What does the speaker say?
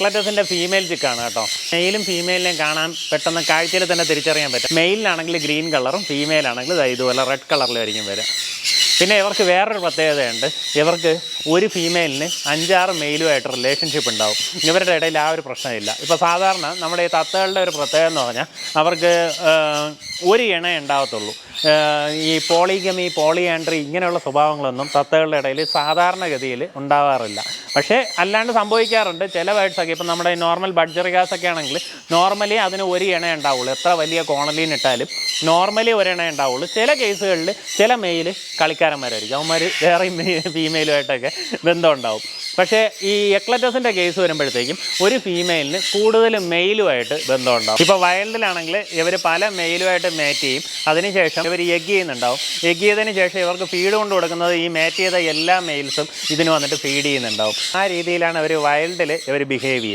ക്ലറ്റസിന്റെ female ചിക്കാണ് കേട്ടോ. മെയിലും ഫീമെയിലിനെയും കാണാൻ പെട്ടെന്ന് കാഴ്ചയിൽ തന്നെ തിരിച്ചറിയാൻ പറ്റും. മെയിലിനാണെങ്കിൽ ഗ്രീൻ കളറും ദാ ഇതുപോലെ റെഡ് കളറിലായിരിക്കും വരിക പിന്നെ ഇവർക്ക് വേറൊരു പ്രത്യേകതയുണ്ട്. ഇവർക്ക് ഒരു ഫീമെയിലിന് അഞ്ചാറ് മെയിലുമായിട്ട് റിലേഷൻഷിപ്പ് ഉണ്ടാവും. ഇവരുടെ ഇടയിൽ ആ ഒരു പ്രശ്നമില്ല. ഇപ്പോൾ സാധാരണ നമ്മുടെ ഈ തത്തകളുടെ ഒരു പ്രത്യേകത എന്ന് പറഞ്ഞാൽ അവർക്ക് ഒരു ഇണ ഉണ്ടാകത്തുള്ളൂ ഈ പോളിഗമി പോളിയാൻഡ്രി ഇങ്ങനെയുള്ള സ്വഭാവങ്ങളൊന്നും തത്തകളുടെ ഇടയിൽ സാധാരണഗതിയിൽ ഉണ്ടാവാറില്ല. പക്ഷേ അല്ലാണ്ട് സംഭവിക്കാറുണ്ട്. ചില ബേഡ്സൊക്കെ ഇപ്പം നമ്മുടെ നോർമൽ ബഡ്ജറിഗാസ് ഒക്കെ ആണെങ്കിൽ നോർമലി അതിന് ഒരു ഇണ ഉണ്ടാവുള്ളൂ. എത്ര വലിയ കോണലീൻ ഇട്ടാലും നോർമലി ഒരു ഇണ ഉണ്ടാവുള്ളൂ. ചില കേസുകളിൽ ചില മെയിൽ കളിക്കാരന്മാരായിരിക്കും. അവന്മാർ വേറെയും ഫീമെയിലുമായിട്ടൊക്കെ ബന്ധം ഉണ്ടാവും. പക്ഷേ ഈ എക്ലറ്റസിന്റെ കേസ് വരുമ്പോഴത്തേക്കും ഒരു ഫീമെയിലിന് കൂടുതൽ മെയിലുമായിട്ട് ബന്ധം ഉണ്ടാവും ഇപ്പോൾ വൈൽഡിലാണെങ്കിൽ ഇവർ പല മെയിലുമായിട്ട് മേറ്റ് ചെയ്യും. അതിനുശേഷം ഇവർ എഗ് ചെയ്യുന്നുണ്ടാവും. എഗ് ചെയ്തതിന് ശേഷം ഇവർക്ക് ഫീഡ് കൊണ്ട് കൊടുക്കുന്നത് ഈ മേറ്റ് ചെയ്ത എല്ലാ മെയിൽസും ഇതിന് വന്നിട്ട് ഫീഡ് ചെയ്യുന്നുണ്ടാവും. ആ രീതിയിലാണ് അവർ വൈൽഡിൽ ഇവർ ബിഹേവ് ചെയ്യുക